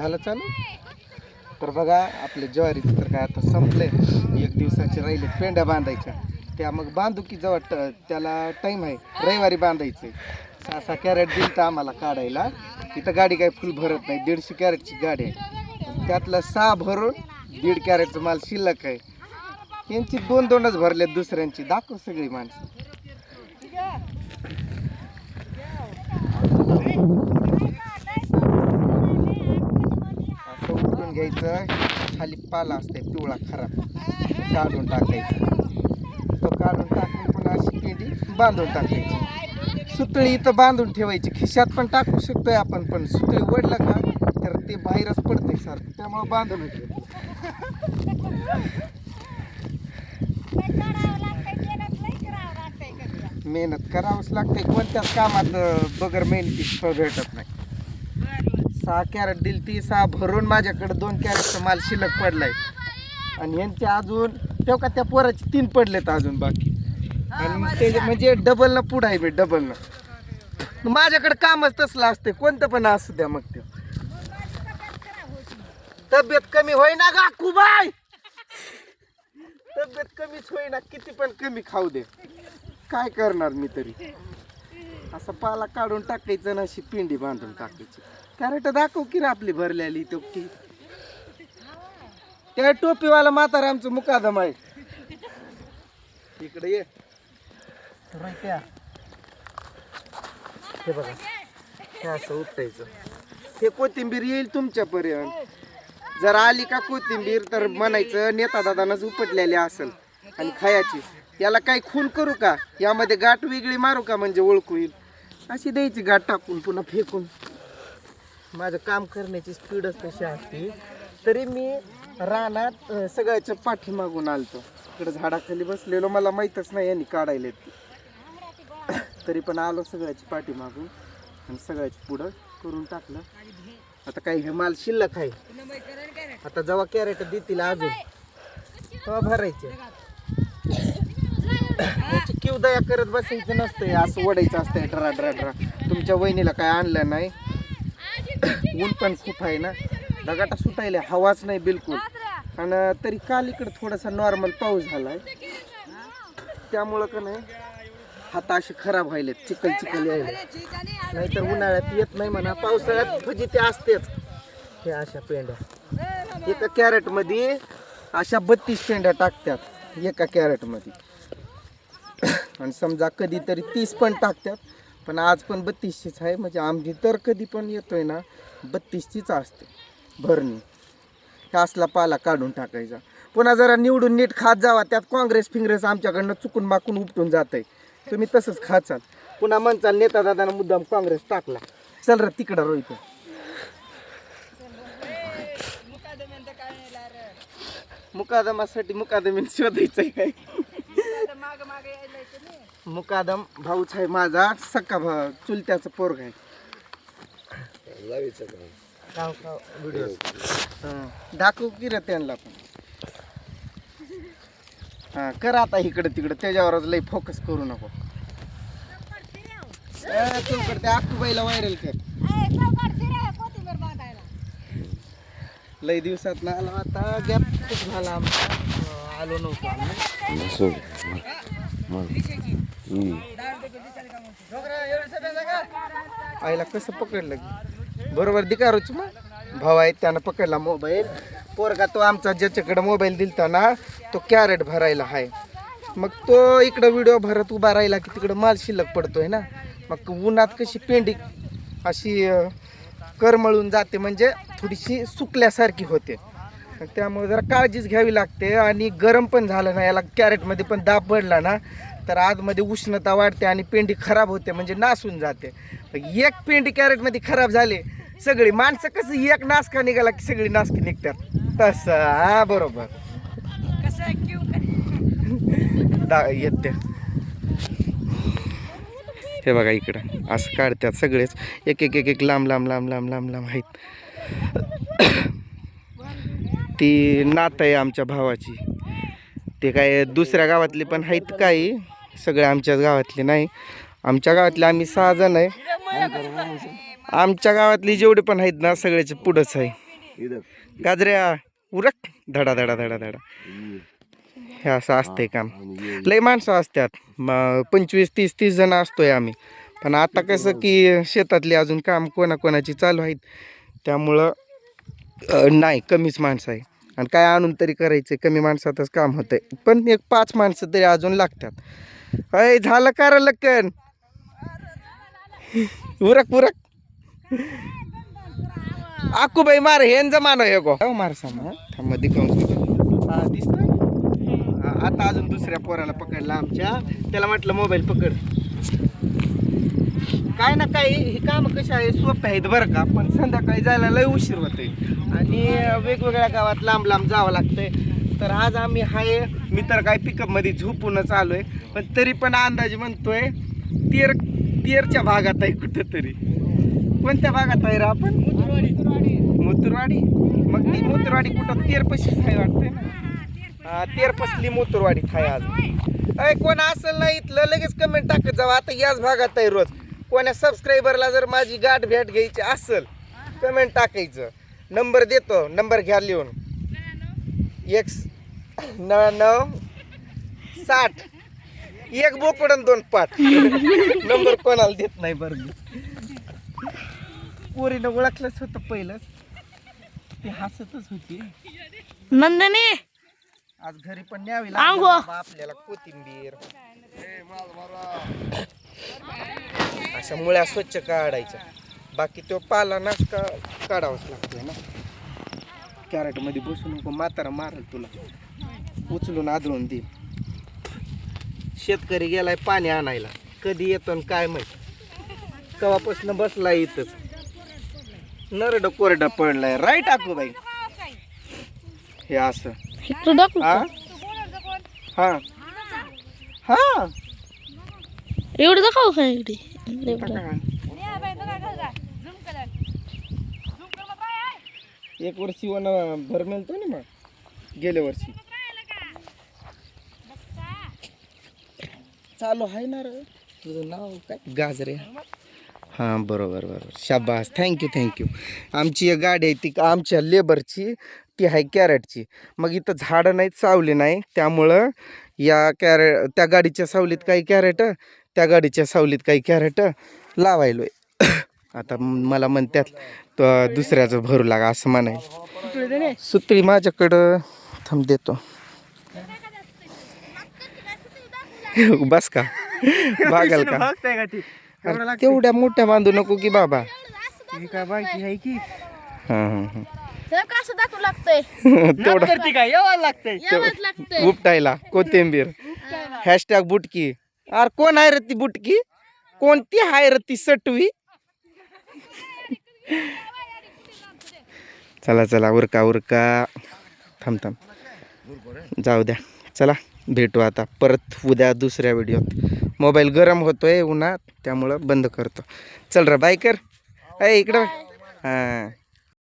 झालं चालू? तर बघा आपले ज्वारीचं तर काय आता संपले एक दिवसाचे राहिले पेंड्या बांधायच्या. त्या मग बांधू की जवळ त्याला टाईम आहे. रविवारी बांधायचे. सहा सहा कॅरेट दिलं तर आम्हाला काढायला. इथं गाडी काही फुल भरत नाही. दीडशे कॅरेटची गाडी आहे. त्यातला सहा भरून दीड कॅरेटचं माल शिल्लक आहे. यांची दोन दोनच भरले दुसऱ्यांची. दाखव सगळी माणसं. काढून घ्यायचं. खाली पाला असते पिवळा खराब काढून टाकायचा. तो काढून टाकून पुन्हा अशी पेंडी बांधून टाकायची. सुतळी इथं बांधून ठेवायची. खिशात पण टाकू शकतोय आपण पण सुतळी वडलं का तर ते बाहेरच पडतंय सारखं. त्यामुळं बांधून मेहनत करावंच लागते कोणत्याच कामात बगर मेहनती फळ भेटत नाही. सहा कॅरेट दिली ती सहा भरून माझ्याकडे दोन कॅरेटचा माल शिल्लक पडलाय. आणि यांचे अजून तेव्हा का त्या पोराचे तीन पडलेत अजून बाकी. आणि ते म्हणजे डबल ना पुढं आहे मी डबल ना. माझ्याकडे कामच तसलं असते कोणतं पण असू द्या मग ते. तब्येत कमी होईना का कुबाय तब्येत कमीच होईना किती पण कमी खाऊ दे. काय करणार मी तरी? असं पाला काढून टाकायचं ना अशी पिंडी बांधून टाकायची. कॅरेट दाखव की रे आपली भरलेली टोपटी त्या टोपीवाला म्हातारा आमचं मुकादम आहे. इकडे ये. हे बघा हे असं उठायचं हे कोथिंबीर येईल तुमच्यापर्यंत. जर आली का कोथिंबीर तर म्हणायचं नेता दादानाच उपटलेली असेल आणि खायाची. याला काही खून करू का? यामध्ये गाठ वेगळी मारू का? म्हणजे ओळखू येईल. अशी द्यायची गाठ टाकून पुन्हा फेकून. माझं काम करण्याची स्पीडच तशी असते तरी मी रानात अं, सगळ्याच्या पाठीमागून आलतो. इकडं झाडाखाली बसलेलो मला माहीतच नाही यांनी काढायला तरी पण आलो सगळ्याची पाठीमागून आणि सगळ्याची पुढं करून टाकलं. आता काही हे माल शिल्लक आहे. आता जेव्हा कॅरेट देतील अजून तेव्हा भरायचे. याची किव दया करत बसायचं नसतंय असं ओढायचं असतंय ड्रा ड्रा ड्रा. तुमच्या वहिनीला काय आणलं नाही? ऊन पण खूप आहे ना. दगाटा सुटायला हवाच नाही बिलकुल. आणि तरी काल इकडं थोडासा नॉर्मल पाऊस झालाय. त्यामुळं का नाही हात असे खराब व्हायले चिखल चिखल यायले. नाहीतर उन्हाळ्यात येत नाही म्हणा पावसाळ्यात भजी ते असतेच. हे अशा पेंड्या एका कॅरेटमध्ये अशा बत्तीस पेंड्या टाकतात एका कॅरेटमध्ये आणि समजा कधीतरी तीस पण टाकतात. पण आज पण बत्तीसचीच आहे. म्हणजे आमची तर कधी पण येतोय ना बत्तीसचीच असते. भरणी. हे असला पाला काढून टाकायचा. पुन्हा जरा निवडून नीट खात जावा. त्यात काँग्रेस फिंग्रेस आमच्याकडनं चुकून माकून उपटून जात आहे तुम्ही तसंच खाचाल पुन्हा म्हणचाल नेता दादानं मुद्दाम काँग्रेस टाकला. चल र तिकडं रोहित मुकादमासाठी मुकादमी आहे काय? मुकादम भाऊच आहे माझा सक्का भाऊ चुलत्याचा पोरग आहे. व्हिडिओ दाखवू की रे त्यांना पण. हा कर आता इकडे तिकडे त्याच्यावरच लई फोकस करू नको. कर त्या आखूबाईला व्हायरल कर. लई दिवसात ना आला आता गॅप खूप झाला आमचा. आलो नव्हतो आम्ही. आईला कसं पकडलं बरोबर बरोबर दिकारूच मग. भाऊ आहे त्यानं पकडला मोबाईल. पोरगा तो आमचा ज्याच्याकडे मोबाईल दिलता ना तो कॅरेट भरायला आहे मग तो इकडं व्हिडिओ भरत उभा राहिला की तिकडं माल शिल्लक पडतोय ना. मग उन्हात कशी पेंडी अशी करमळून जाते म्हणजे थोडीशी सुकल्यासारखी होते. त्यामुळे जरा काळजीच घ्यावी लागते आणि गरम पण झालं ना याला कॅरेटमध्ये पण दाब पडला ना तर आतमध्ये उष्णता वाढते आणि पेंडी खराब होते म्हणजे नासून जाते. एक पेंडी कॅरेटमध्ये खराब झाली सगळी माणसं कसं एक नासका निघाला की सगळी नासकी निघतात. तसं हा बरोबर. दा येते. हे बघा इकडं असं काढतात सगळेच. एक एक एक एक लांब लांब लांब लांब लांब लांब आहेत. ती नात आहे आमच्या भावाची. ते काय दुसऱ्या गावातली पण आहेत काही. सगळे आमच्याच गावातले नाही. आमच्या गावातले आम्ही सहा जण आहे. आमच्या गावातली जेवढे पण आहेत ना सगळ्याचे पुढंच आहे. गाजऱ्या उरक. धडा धडा धडा धडा. हे असं असतंय काम. लय माणसं असतात. म- पंचवीस तीस तीस जण असतोय आम्ही. पण आता कसं की शेतातली अजून काम कोणाकोणाची चालू आहेत. त्यामुळं नाही कमीच माणसं आहे. आणि काय आणून तरी करायचं कमी माणसातच काम होतंय. पण एक पाच माणसं तरी अजून लागतात. अय झालं का लक्कन उरक उरक. आकूबाई मार हे जमानो हे गो. मार सामा थांब दिखाऊन आता अजून दुसऱ्या पोराला पकडला आमच्या. त्याला म्हटलं मोबाईल पकड. काय ना काय हे काम कसे आहे सोपे आहेत बरं का पण संध्याकाळी जायला लय उशीर होतोय. आणि वेगवेगळ्या गावात लांब लांब जावं लागतंय. तर आज आम्ही हाय मी तर काय पिकअपमध्ये झोपूनच आलो आहे पण तरी पण अंदाज म्हणतोय तेर तेरच्या भागात आहे कुठंतरी. कोणत्या भागात आहे रा आपण? मुतुरवाडी. मग ती मुतुरवाडी कुठं? तेरपशीच आहे वाटतंय ना? तेरपसली तेर मुतुरवाडी आहे आज. अय कोण असेल ना इथलं लगेच कमेंट टाकत जावं. आता याच भागात आहे रोज. कोण्या सबस्क्रायबरला जर माझी गाठ भेट घ्यायची असेल कमेंट टाकायचं. नंबर देतो नंबर घ्या लिहून. एक नव्याण्णव साठ. एक बोकड आणि दोन पाठ नंबर कोणाला देत नाही बरं पोरीनं ओळखलंच होतं पहिलंच. ती हसतच होती. नंदनी! आज घरी पण न्यावी आंघोळ. बाबा आपल्याला कोथिंबीर. अशा मुळ्या स्वच्छ काढायच्या. बाकी तो पाला ना का काढावाच लागतोय ना. कॅरेटमध्ये बसू नको म्हातारा मारल तुला. उचलून आदळून दे. शेतकरी गेलाय पाणी आणायला. कधी येतो आणि काय माहीत. कवापासून बसला इथंच. नरड कोरडा पडलाय. राईट आकू बाई. हे असं. हा हा. हा. एवढी दाखव का एवढी एक वर्षी वन भर मिळतो ना मग. गेल्या वर्षी. चालू आहे ना रे. तुझं नाव काय? गाजरे. हां बरोबर बरोबर. शाबास. थँक्यू थँक्यू आमची एक गाडी आहे ती आमच्या लेबरची ती आहे कॅरेटची. मग इथं झाडं नाहीत सावली नाही. त्यामुळं या कॅरे त्या गाडीच्या सावलीत काही कॅरेट त्या गाडीच्या सावलीत काही कॅरेट लावायलोय. आता मला म्हणतात दुसऱ्याचं भरू लागा असं म्हणाय. सुतळी माझ्याकडं थांब देतो. बस का? बागल का? तेवढ्या मोठ्या बांधू नको की बाबा. हां हां हां. तेवढा. उपटायला कोथिंबीर. हॅशटॅग बुटकी. अरे कोण आहे रे ती बुटकी? कोणती आहे रे ती सटवी? चला चला उरका उरका. थांब थांब. जाऊ द्या. चला भेटू आता परत उद्या दुसऱ्या व्हिडिओत. मोबाईल गरम होतोय उन्हात त्यामुळं बंद करतो. चल रा बाय कर. ऐ इकडं हां.